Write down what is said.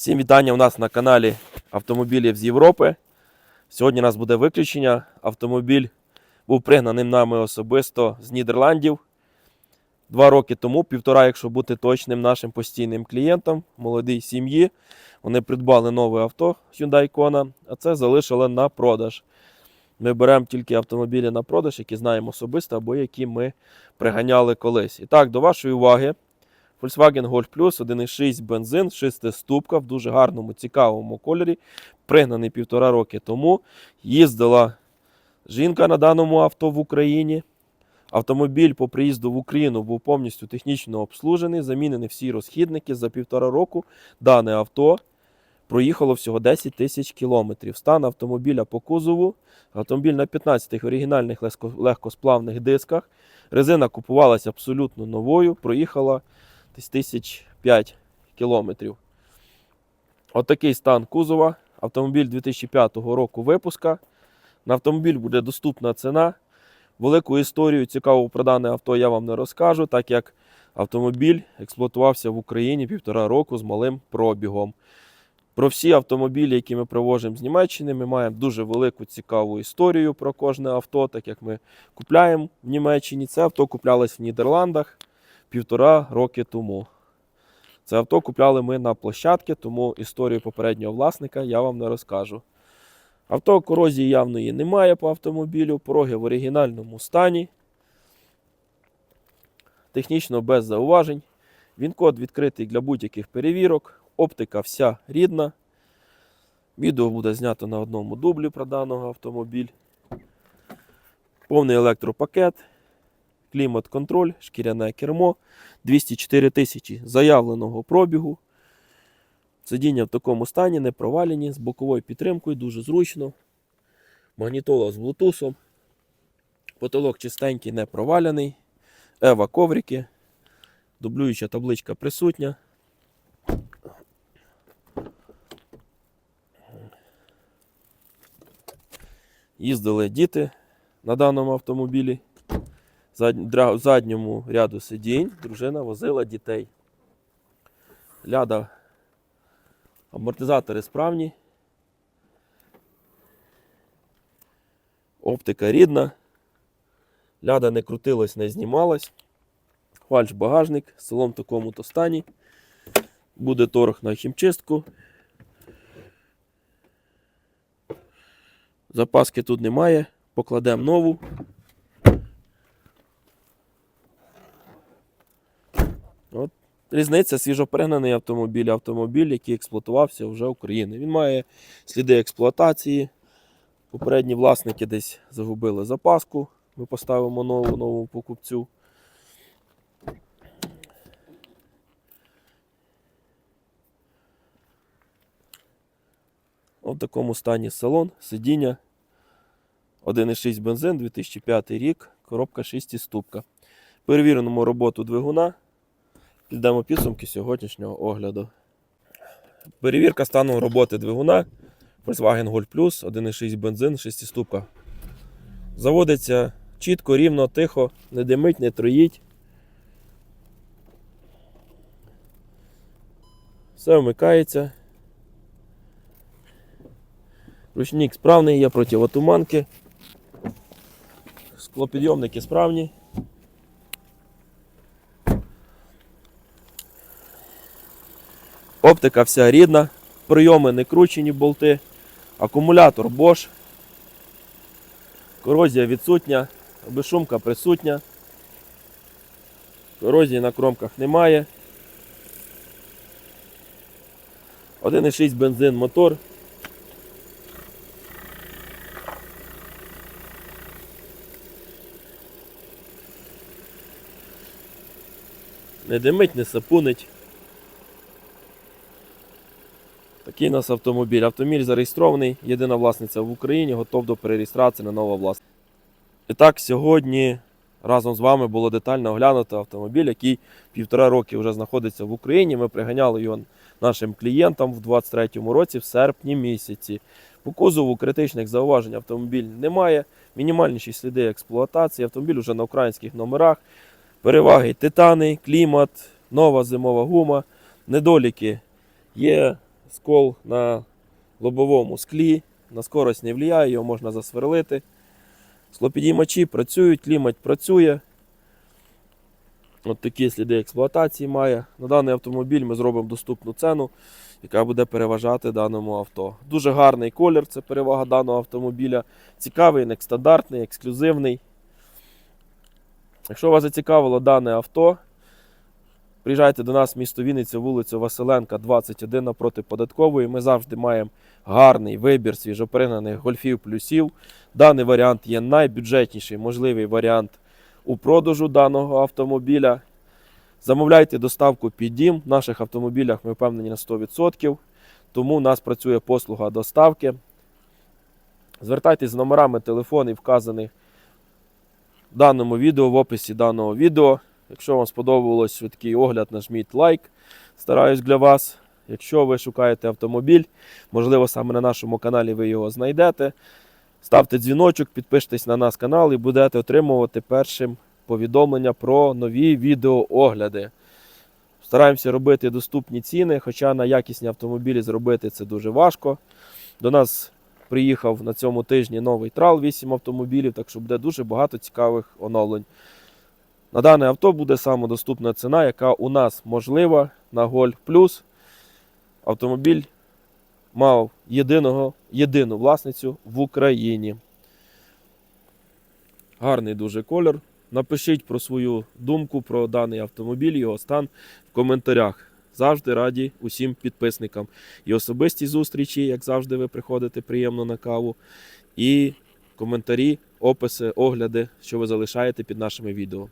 Всім вітання у нас на каналі Автомобілів з Європи. Сьогодні у нас буде виключення. Автомобіль був пригнаним нами особисто з Нідерландів. Два роки тому, півтора, якщо бути точним, нашим постійним клієнтам, молодій сім'ї. Вони придбали нове авто Hyundai Kona, а це залишили на продаж. Ми беремо тільки автомобілі на продаж, які знаємо особисто або які ми приганяли колись. І так, до вашої уваги, Volkswagen Golf Plus 1.6 бензин, шестиступка в дуже гарному, цікавому кольорі, пригнаний півтора роки тому. Їздила жінка на даному авто в Україні. Автомобіль по приїзду в Україну був повністю технічно обслужений, замінені всі розхідники за півтора року. Дане авто проїхало всього 10 тисяч кілометрів. Стан автомобіля по кузову. Автомобіль на 15 оригінальних легкосплавних дисках. Резина купувалася абсолютно новою, проїхала десь тисяч 5 кілометрів. Отакий стан кузова. Автомобіль 2005 року випуска. На автомобіль буде доступна ціна. Велику історію цікаву про дане авто я вам не розкажу, так як автомобіль експлуатувався в Україні півтора року з малим пробігом. Про всі автомобілі, які ми привозимо з Німеччини, ми маємо дуже велику цікаву історію про кожне авто, так як ми купляємо в Німеччині. Це авто куплялось в Нідерландах півтора роки тому. Це авто купляли ми на площадки, тому історію попереднього власника я вам не розкажу. Авто корозії явної немає по автомобілю, пороги в оригінальному стані. Технічно без зауважень. Він-код відкритий для будь-яких перевірок. Оптика вся рідна. Відео буде знято на одному дублі про даного автомобіль. Повний електропакет, клімат-контроль, шкіряне кермо, 204 тисячі заявленого пробігу. Сидіння в такому стані, не провалені, з боковою підтримкою, дуже зручно. Магнітола з блутусом. Потолок чистенький, не провалений. Ева коврики. Дублююча табличка присутня. Їздили діти на даному автомобілі. Задньому ряду сидінь дружина возила дітей. Ляда Амортизатори справні. Оптика рідна. Ляда не крутилась, не знімалась. Фальш багажник в цілому такому то стані. Буде торг на хімчистку. Запаски тут немає. Покладемо нову. От Різниця свіжопригнаний автомобіль, автомобіль, який експлуатувався вже в Україні. Він має сліди експлуатації. Попередні власники десь загубили запаску. Ми поставимо нову новому покупцю. От в такому стані салон, сидіння. 1,6 бензин, 2005 рік, коробка 6 ступка. Перевіримо роботу двигуна. Підемо підсумки сьогоднішнього огляду. Перевірка стану роботи двигуна. Volkswagen Golf Plus, 1,6 бензин, 6 ступка. Заводиться чітко, рівно, тихо, не димить, не троїть. Все вмикається. Ручник справний, є противотуманки. Склопідйомники справні. Оптика вся рідна, прийоми не кручені болти, акумулятор Bosch, корозія відсутня, безшумка присутня, корозії на кромках немає. 1,6 бензин мотор. Не димить, не сапунить. Такий у нас автомобіль. Автомобіль зареєстрований, єдина власниця в Україні, готов до перереєстрації на нова власниця. І так, сьогодні разом з вами було детально оглянуто автомобіль, який півтора роки вже знаходиться в Україні. Ми приганяли його нашим клієнтам в 2023 році, в серпні місяці. По кузову критичних зауважень автомобіль немає. Мінімальніші сліди експлуатації. Автомобіль вже на українських номерах. Переваги титани, клімат, нова зимова гума, недоліки є скол на лобовому склі, на скорость не впливає, його можна засверлити. Склопідіймачі працюють, клімат працює. От такі сліди експлуатації має. На даний автомобіль ми зробимо доступну ціну, яка буде переважати даному авто. Дуже гарний колір, це перевага даного автомобіля. Цікавий, нестандартний, ексклюзивний. Якщо вас зацікавило дане авто, приїжджайте до нас в місто Вінниця, вулицю Василенка, 21 напроти податкової. Ми завжди маємо гарний вибір свіжопригнаних гольфів плюсів. Даний варіант є найбюджетніший можливий варіант у продажу даного автомобіля. Замовляйте доставку під дім. В наших автомобілях ми впевнені на 100%. Тому у нас працює послуга доставки. Звертайтесь з номерами телефонів, вказаних в даному відео, в описі даного відео. Якщо вам сподобалось швидкий огляд, нажміть лайк. Стараюсь для вас. Якщо ви шукаєте автомобіль, можливо, саме на нашому каналі ви його знайдете. Ставте дзвіночок, підпишитесь на наш канал і будете отримувати першим повідомлення про нові відеоогляди. Стараємося робити доступні ціни, хоча на якісні автомобілі зробити це дуже важко. До нас приїхав на цьому тижні новий трал 8 автомобілів, так що буде дуже багато цікавих оновлень. На дане авто буде самодоступна ціна, яка у нас можлива на Golf Plus. Автомобіль мав єдиного, єдину власницю в Україні. Гарний дуже колір. Напишіть про свою думку про даний автомобіль, його стан в коментарях. Завжди раді усім підписникам. І особисті зустрічі, як завжди, ви приходите приємно на каву. І коментарі, описи, огляди, що ви залишаєте під нашими відео.